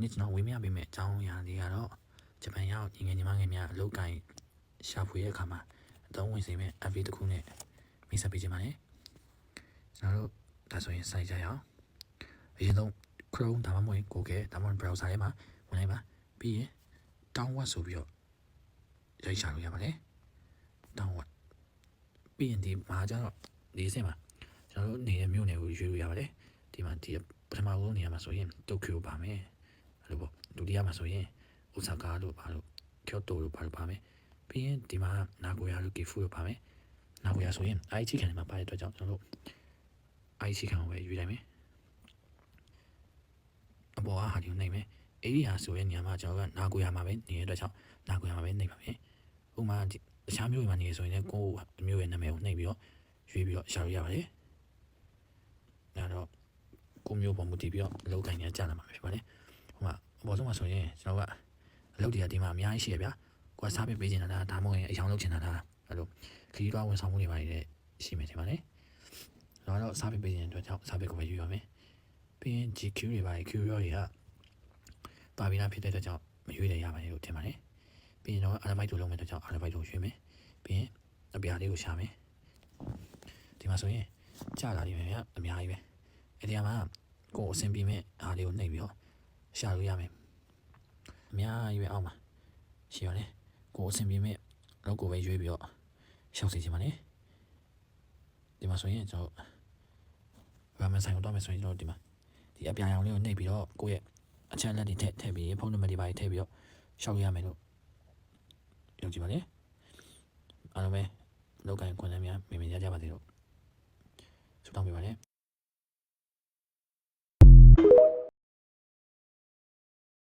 နေ့ကျွန်တော်ဝေမျှပေးမယ့်အကြောင်းအရာတွေကတော့ဂျပန်ရောက်ညီငယ်ညီမငယ်များအလုပ်ကိုင်ရှာဖွေတဲ့အခါမှာအသုံးဝင်စေမယ့် app တစ်ခုနဲ့မိတ်ဆက်ပေးချင်ပါတယ်ကျွန်တော်တို့ဒါဆိုရင်စိုက်ကြရအောင်အရင်ဆုံး Chrome ဒါမှမဟုတ် Google ဒါမှမဟုတ် browser ထဲမှာဝင်လိုက်ပါပြီးရင် download ဆိုပြီးတော့ရိုက်ရှာလို့ရပါတယ် download ပြီးရင်ဒီမှာကျတော့ဒီအဆင့်မှာကျွန်တော်တို့နေတဲ့မြို့နယ်ကိုရွေးလို့ရပါတယ်ဒီမှာဒီပထမဆုံးနေရာမှာဆိုရင်တိုကျိုပါမယ် အဲ့လိုပေါ့ဒုတိယမှာဆိုရင်အိုဆာကာလို့ပါလို့ကျိုတိုလို့ပါလို့ပါမယ်ပြီးရင်ဒီမှာနာဂိုယာလို့ကီဖူလို့ပါမယ်နာဂိုယာဆိုရင်အိုင်ချီခံမှာပါတဲ့အတွက်ကြောင့်ကျွန်တော်တို့အိုင်ချီခံကိုပဲရွေးလိုက်မယ်အပေါ်ကဟာဒီကိုနှိပ်မယ်အဲ့ဒီဟာဆိုရင်နေရာမှာကျွန်တော်ကနာဂိုယာမှာပဲနေတဲ့အတွက်ကြောင့်နာဂိုယာမှာပဲနှိပ်ပါမယ်ဥပမာဒီတခြားမျိုးတွေမှာနေရဆိုရင်လည်းကိုယ့်မျိုးရဲ့နာမည်ကိုနှိပ်ပြီးတော့ရွေးပြီးတော့ရှာလို့ရပါတယ်ဒါတော့ကိုမျိုးပေါ်မူတည်ပြီးတော့အလုပ်ကိုင်နေကြလာမှာဖြစ်ပါတယ်ဟိုမှာအ ပေါ်ဆုံးမှာဆိုရင်ကျွန်တော်ကအလုပ်တွေကဒီမှာအများကြီးရှိရဗျာကိုကစားပေးပေးနေတာဒါဒါမှမဟုတ်ရင်အယောင်လုပ်ချင်တာဒါအဲ့လိုခရီးသွားဝန်ဆောင်မှုတွေပါတယ်ရှိမယ်ထင်ပါတယ်ဒါတော့စားပေးပေးနေတဲ့အတွက်ကြောင့်စားပေးကိုပဲယူရမယ်ပြီးရင် GQ တွေပါတယ် Q ရောတွေကပါပြီးသားဖြစ်တဲ့အတွက်ကြောင့်မရွေးတယ်ရပါတယ်လို့ထင်ပါတယ်ပြီးရင်တော့ Arabic တို့လုံးမဲ့အတွက်ကြောင့် Arabic တို့ရွေးမယ်ပြီးရင်အပြားလေးကိုရှာမယ်ဒီမှာဆိုရင်ကြာလာနေမယ်ဗျာအများကြီးပဲအဲ့ဒီမှာကိုယ်အဆင်ပြေမဲ့အားလေးကိုနှိပ်ပြီးတော့ရှာလို့ရမယ် အများကြီးပဲအောက်မှာရှိပါတယ်ကိုယ်အဆင်ပြေမဲ့လောက်ကိုပဲရွေးပြီးတော့ရှောက်စီချင်ပါနဲ့ဒီမှာဆိုရင်ကျွန်တော်ဘာမှဆိုင်တော့မယ်ဆိုရင်ကျွန်တော်ဒီမှာဒီအပြာရောင်လေးကိုနှိပ်ပြီးတော့ကိုယ့်ရဲ့အချက်လက်တွေထည့်ထည့်ပြီးဖုန်းနံပါတ်တွေပါထည့်ပြီးတော့ရှောက်ရမယ်လို့ယုံကြည်ပါလေအားလုံးပဲလောက်ကိုင်းခွင့်လန်းများမြင်မြင်ကြကြပါသေးလို့ဆုတောင်းပေးပါလေ